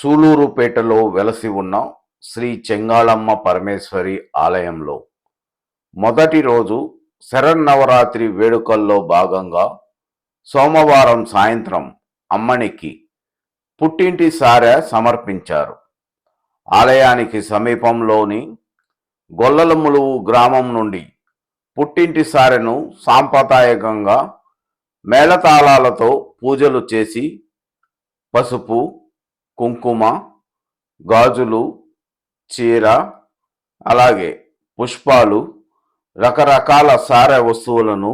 సూలూరుపేటలో వెలసి ఉన్న శ్రీ చెంగాళమ్మ పరమేశ్వరి ఆలయంలో మొదటి రోజు శరన్నవరాత్రి వేడుకల్లో భాగంగా సోమవారం సాయంత్రం అమ్మనికి పుట్టింటి సారె సమర్పించారు. ఆలయానికి సమీపంలోని గొల్లలములువు గ్రామం నుండి పుట్టింటి సారెను సాంప్రదాయకంగా మేళతాళాలతో పూజలు చేసి పసుపు కుంకుమ గాజులు చీర అలాగే పుష్పాలు రకరకాల సారె వస్తువులను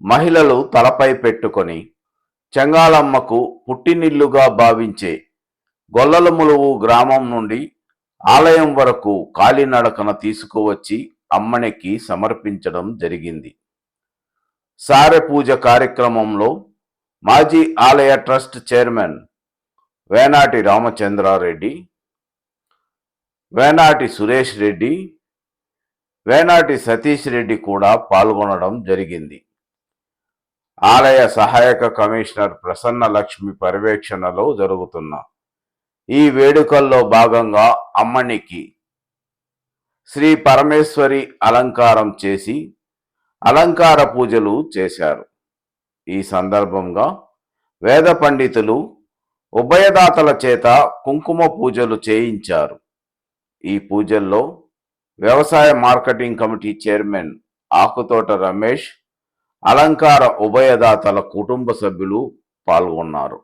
మహిళలు తలపై పెట్టుకొని చెంగాళమ్మకు పుట్టినిల్లుగా భావించే గొల్లలములువు గ్రామం నుండి ఆలయం వరకు కాలినడకన తీసుకువచ్చి అమ్మనికి సమర్పించడం జరిగింది. సారె పూజ కార్యక్రమంలో మాజీ ఆలయ ట్రస్ట్ చైర్మన్ వేనాటి రామచంద్రారెడ్డి వేనాటి సురేష్ రెడ్డి వేనాటి సతీష్ రెడ్డి కూడా పాల్గొనడం జరిగింది. ఆలయ సహాయక కమిషనర్ ప్రసన్న లక్ష్మి పర్యవేక్షణలో జరుగుతున్న ఈ వేడుకల్లో భాగంగా అమ్మనికి శ్రీ పరమేశ్వరి అలంకారం చేసి అలంకార పూజలు చేశారు. ఈ సందర్భంగా వేద పండితులు ఉభయదాతల చేత కుంకుమ పూజలు చేయించారు. ఈ పూజల్లో వ్యవసాయ marketing committee chairman Akuthota Ramesh అలంకార ఉభయదాతల కుటుంబ సభ్యులు పాల్గొన్నారు.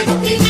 మహాశక్తి అమ్మా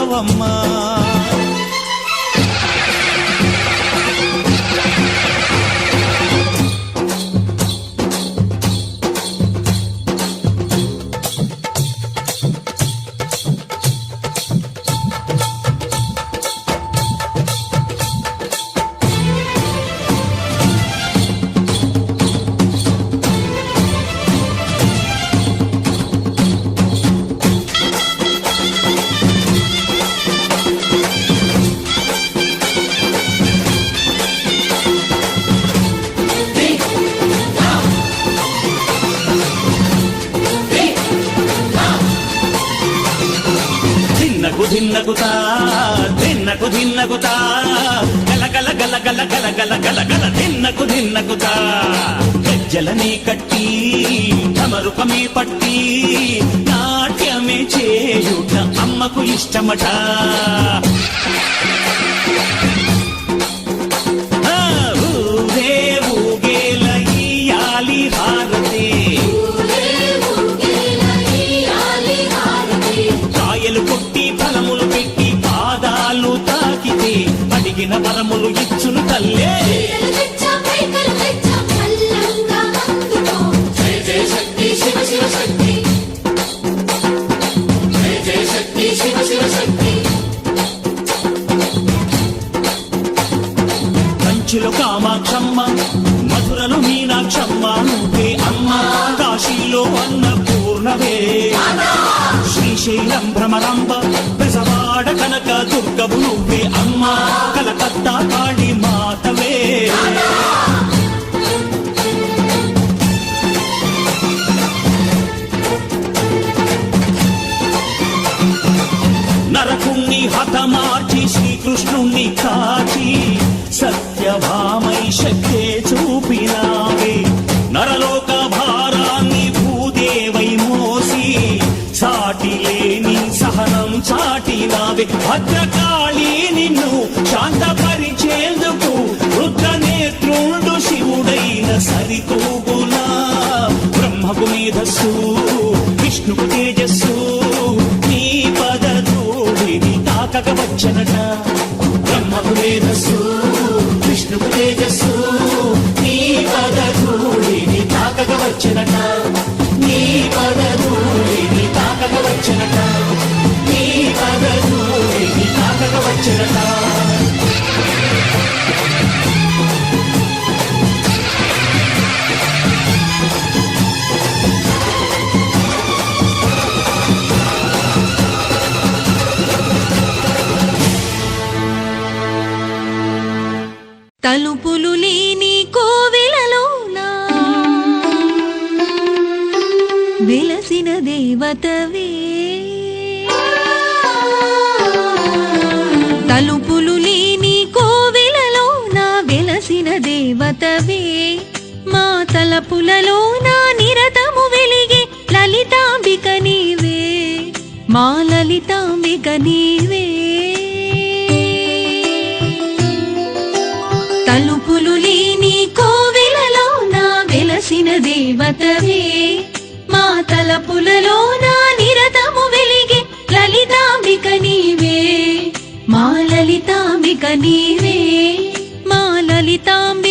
వచ్చావమ్మా తిన్నగుతా తిన్నకు తిన్నగుతా గల గల గల గల గల గల గల గల తిన్నకు తిన్నగుతా గజ్జలనే కట్టి తమరుపమే పట్టి నాట్యమే చేయుట అమ్మకు ఇష్టమట కలిగిన వరములు ఇచ్చి చాటినావే. భద్రకాళి నిన్ను శాంతపరిచేందుకు రుద్రనేత్రుండు శివుడైన సరితూగునా బ్రహ్మకు మేధస్సు విష్ణుకు తేజస్సు నీ పద ధూళిని తాకక వచ్చనట బ్రహ్మకు మేధస్సు విష్ణుకు తేజస్సు నీ పద ధూళిని తాకక వచ్చనట నీ పద ధూళిని తాకక వచ్చనట తాకక తలుపులు లేని కోవెలలోన? వెలసిన దేవతవే తలపులలోన నిరతము వెలిగే లలితాంబిక నీవే. మా లలితాంబిక నీవే. తలుపులు లేని కోవెలలో నా వెలసిన దేవతవే. మా తలపులలో నా నిరతము వెలిగే లలితాంబిక నీవే. మా లలితాంబిక నీవే. మా లలితాంబిక